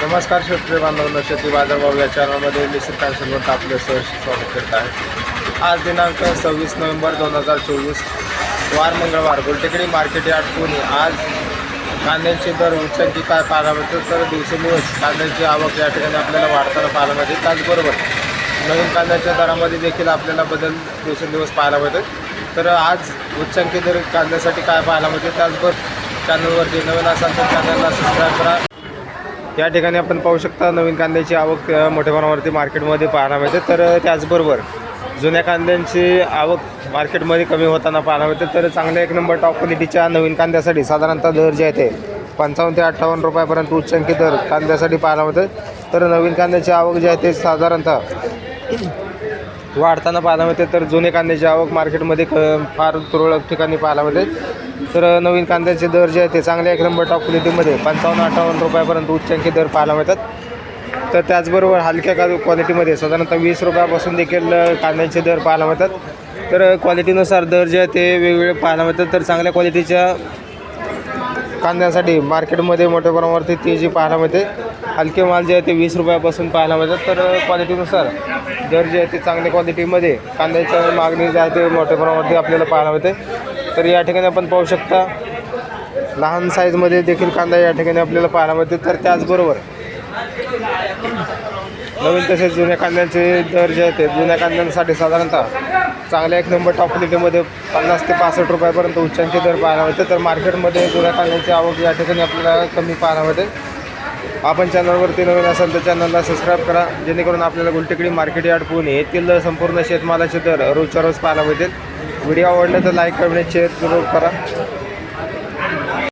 नमस्कार शेतकरी बांधवांनो शेती बाजारभाव या चॅनलमध्ये निश्चित कॅन्सलवर आपले सहर्ष स्वागत करत आहे. आज दिनांक सव्वीस नोव्हेंबर दोन हजार चोवीस वार मंगळवार. Goltekdi market yard Pune. आज कांद्यांचे दर उच्चांकी काय पाहायला मिळतं? तर दिवसेंदिवस कांद्यांची आवक या ठिकाणी आपल्याला वाढताना पाहायला मिळते. त्याचबरोबर नवीन कांद्याच्या दरामध्ये देखील आपल्याला बदल दिवसेंदिवस पाहायला मिळतात तर आज उच्चांकी दर कांद्यासाठी काय पाहायला मिळते त्याचबरोबर चॅनलवरती नवीन असाल तर चॅनलला सबस्क्राईब करा. या ठिकाणी आपण पाहू शकता नवीन कांद्याची आवक मोठ्या प्रमाणावरती मार्केटमध्ये पाहायला मिळते. तर त्याचबरोबर जुन्या कांद्यांची आवक मार्केटमध्ये कमी होताना पाहायला मिळते. तर चांगल्या एक नंबर टॉप क्वालिटीच्या नवीन कांद्यासाठी साधारणतः दर जे आहे ते पंचावन्न ते अठ्ठावन्न रुपयापर्यंत उच्चांकी दर कांद्यासाठी पाहायला मिळते. तर नवीन कांद्याची आवक जी आहे ते साधारणतः वाढताना पाहायला मिळते. तर जुने कांद्याची आवक मार्केटमध्ये क फार तुरळक ठिकाणी पाहायला मिळते. तर नवीन कांद्याचे दर जे आहे ते चांगल्या एक नंबर टॉप क्वालिटीमध्ये पंचावन्न अठ्ठावन्न रुपयापर्यंत उच्चांकी दर पाहायला मिळतात. तर त्याचबरोबर हलक्या का क्वालिटीमध्ये साधारणतः वीस रुपयापासून देखील कांद्याचे कांद्यांचे दर पाहायला मिळतात. तर क्वालिटीनुसार दर जे आहे ते वेगवेगळे पाहायला मिळतात. तर चांगल्या क्वालिटीच्या कांद्यासाठी मार्केटमध्ये मोठ्या प्रमाणावरती तेजी पाहायला मिळते. हलके माल जे आहे ते वीस रुपयापासून पाहायला मिळतात. तर क्वालिटीनुसार दर जे आहे ते चांगल्या क्वालिटीमध्ये कांद्याच्या मागणी जे आहे ते मोठ्या प्रमाणावरती आपल्याला पाहायला मिळते. तर या ठिकाणी आपण पाहू शकता लहान साईजमध्ये देखील कांदा या ठिकाणी आपल्याला पाहायला मिळते. तर त्याचबरोबर नवीन तसेच जुन्या कांद्यांचे दर जे आहेत ते जुन्या कांद्यांसाठी साधारणतः चांगल्या एक नंबर टॉप क्वालिटीमध्ये पन्नास ते पासष्ट रुपयापर्यंत उच्चांचे दर पाहायला मिळते. तर मार्केटमध्ये जुन्या कांद्यांची आवक या ठिकाणी आपल्याला कमी पाहायला मिळते. आपण चॅनलवरती नवीन असाल तर चॅनलला सबस्क्राईब करा. जेणेकरून आपल्याला गुलटेकडी मार्केट यार्ड पुणे येथील संपूर्ण शेतमालाचे दर रोजच्या रोज पाहायला मिळतील. व्हिडिओ आवडले तर लाईक कमेंट शेअर जरूर करा.